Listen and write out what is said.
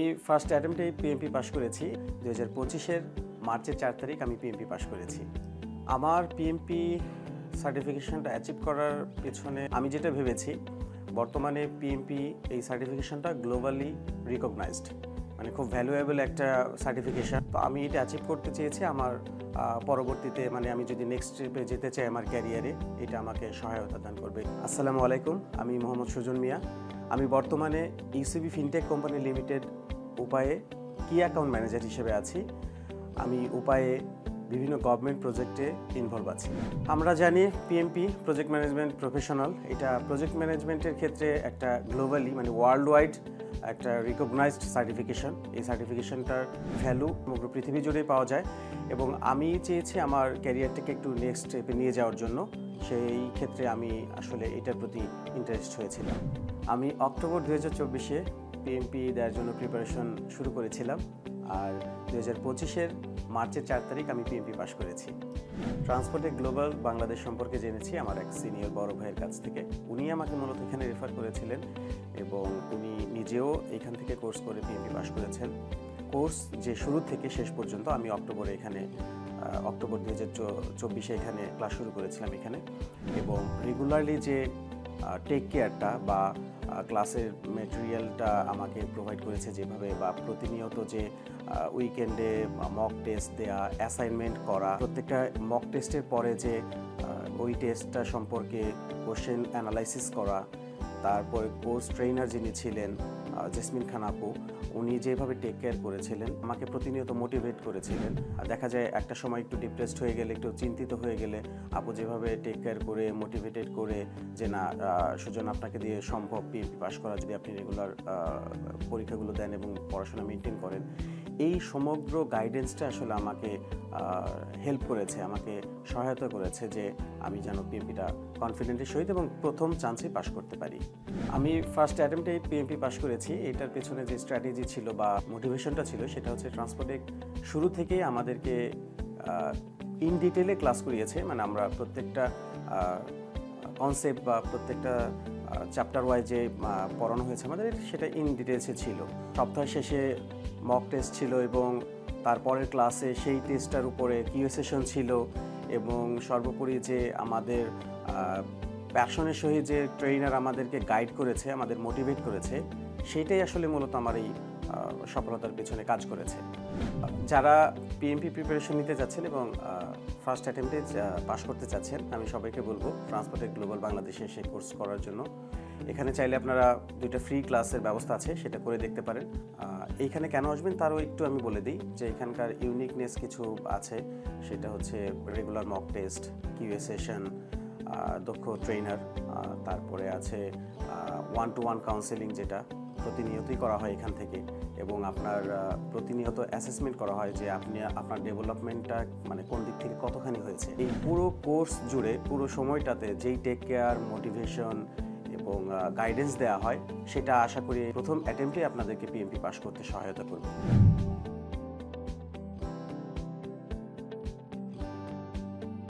আমি first অ্যাটেম্পটেই PMP পাশ করেছি। দু হাজার পঁচিশের মার্চের চার তারিখ আমি পিএমপি পাশ করেছি। আমার পিএমপি সার্টিফিকেশনটা অ্যাচিভ করার পেছনে আমি যেটা ভেবেছি, বর্তমানে পিএমপি এই সার্টিফিকেশনটা গ্লোবালি রিকগনাইজড মানে খুব ভ্যালুয়েবল একটা সার্টিফিকেশন তো আমি এটা অ্যাচিভ করতে চেয়েছি আমার পরবর্তীতে মানে আমি যদি নেক্সট স্টেপে যেতে চাই আমার ক্যারিয়ারে এটা আমাকে সহায়তা দান করবে। আসসালামু আলাইকুম, আমি মোহাম্মদ সুজন মিয়া। আমি বর্তমানে ইউসিবি ফিনটেক কোম্পানি লিমিটেড উপায়ে কি অ্যাকাউন্ট ম্যানেজার হিসেবে আছি? আমি উপায়ে বিভিন্ন গভর্নমেন্ট প্রজেক্টে ইনভলভ আছি। আমরা জানি পিএমপি প্রজেক্ট ম্যানেজমেন্ট প্রফেশনাল এটা প্রজেক্ট ম্যানেজমেন্টের ক্ষেত্রে একটা গ্লোবালি মানে ওয়ার্ল্ড ওয়াইড একটা রিকগনাইজড সার্টিফিকেশন এই সার্টিফিকেশনটার ভ্যালু সমগ্র পৃথিবী জুড়েই পাওয়া যায় এবং আমি চেয়েছি আমার ক্যারিয়ারটাকে একটু নেক্সট স্টেপে নিয়ে যাওয়ার জন্য। সেই ক্ষেত্রে আমি আসলে এটার প্রতি ইন্টারেস্ট হয়েছিলাম। আমি অক্টোবর দু হাজার চব্বিশে পিএমপি দেওয়ার জন্য প্রিপারেশন শুরু করেছিলাম। আর দু হাজার পঁচিশের মার্চের চার তারিখ আমি পিএমপি পাশ করেছি। ট্রান্সপোর্টে গ্লোবাল বাংলাদেশ সম্পর্কে জেনেছি আমার এক সিনিয়র বড় ভাইয়ের কাছ থেকে। উনি আমাকে মূলত এখানে রেফার করেছিলেন এবং উনি নিজেও এখান থেকে কোর্স করে পিএমপি পাশ করেছেন। কোর্স যে শুরু থেকে শেষ পর্যন্ত আমি অক্টোবরে এখানে অক্টোবর দু হাজার চব্বিশে এখানে ক্লাস শুরু করেছিলাম এখানে। এবং রেগুলারলি যে টেক কেয়ারটা বা ক্লাসের মেটেরিয়ালটা আমাকে প্রোভাইড করেছে যেভাবে বা প্রতিনিয়ত যে উইকেন্ডে মক টেস্ট দেয়া অ্যাসাইনমেন্ট করা, প্রত্যেকটা মক টেস্টের পরে যে ওই টেস্টটা সম্পর্কে কোশ্চেন অ্যানালাইসিস করা তারপরে কোর্স ট্রেনার যিনি ছিলেন জেসমিন খান আপু, উনি যেভাবে টেক কেয়ার করেছিলেন, আমাকে প্রতিনিয়ত মোটিভেট করেছিলেন। আর দেখা যায় একটা সময় একটু ডিপ্রেসড হয়ে গেলে, একটু চিন্তিত হয়ে গেলে, আপু যেভাবে টেক কেয়ার করে মোটিভেটেড করে যে না সুজন আপনাকে দিয়ে সম্ভব পিএমপি পাস করা যদি আপনি রেগুলার পরীক্ষাগুলো দেন এবং পড়াশোনা মেনটেন করেন এই সমগ্র গাইডেন্সটা আসলে আমাকে হেল্প করেছে, আমাকে সহায়তা করেছে যে আমি যেন পিএমপিটা কনফিডেন্টের সহিত এবং প্রথম চান্সেই পাশ করতে পারি। আমি ফার্স্ট অ্যাটেম্পটেই পিএমপি পাশ করেছি। এটার পেছনে যে স্ট্র্যাটেজি ছিল বা মোটিভেশনটা ছিল, সেটা হচ্ছে ট্রান্সপোর্টে শুরু থেকেই আমাদেরকে ইন ডিটেলে ক্লাস করিয়েছে। মানে আমরা প্রত্যেকটা কনসেপ্ট বা প্রত্যেকটা চ্যাপ্টার ওয়াইজ পড়ানো হয়েছে আমাদের, সেটা ইন ডিটেলসে ছিল। সপ্তাহ শেষে মক টেস্ট ছিল এবং তারপরের ক্লাসে সেই টেস্টটার উপরে কিউ সেশন ছিল এবং সর্বোপরি যে আমাদের প্যাশনের সহিত যে ট্রেনার আমাদেরকে গাইড করেছে, আমাদের মোটিভেট করেছে, সেটাই আসলে মূলত আমার এই সফলতার পেছনে কাজ করেছে। যারা পিএমপি প্রিপারেশন নিতে যাচ্ছেন এবং ফার্স্ট অ্যাটেম্পটে পাশ করতে চাচ্ছেন, আমি সবাইকে বলব ট্রান্সপোর্টের গ্লোবাল বাংলাদেশে সেই কোর্স করার জন্য। এখানে চাইলে আপনারা দুইটা ফ্রি ক্লাসের ব্যবস্থা আছে, সেটা করে দেখতে পারেন। এইখানে কেন আসবেন তারও একটু আমি বলে দিই যে এখানকার ইউনিকনেস কিছু আছে। সেটা হচ্ছে regular mock test QA session দক্ষ ট্রেনার তারপরে আছে ওয়ান টু ওয়ান কাউন্সেলিং যেটা প্রতিনিয়তই করা হয় এখান থেকে। এবং আপনার প্রতিনিয়ত অ্যাসেসমেন্ট করা হয় যে আপনি, আপনার ডেভেলপমেন্টটা মানে কোন দিক থেকে কতখানি হয়েছে। এই পুরো কোর্স জুড়ে পুরো সময়টাতে যেই টেক কেয়ার মোটিভেশন এবং গাইডেন্স দেওয়া হয়, সেটা আশা করি প্রথম অ্যাটেম্পটে আপনাদেরকে পিএমপি পাস করতে সহায়তা করবে।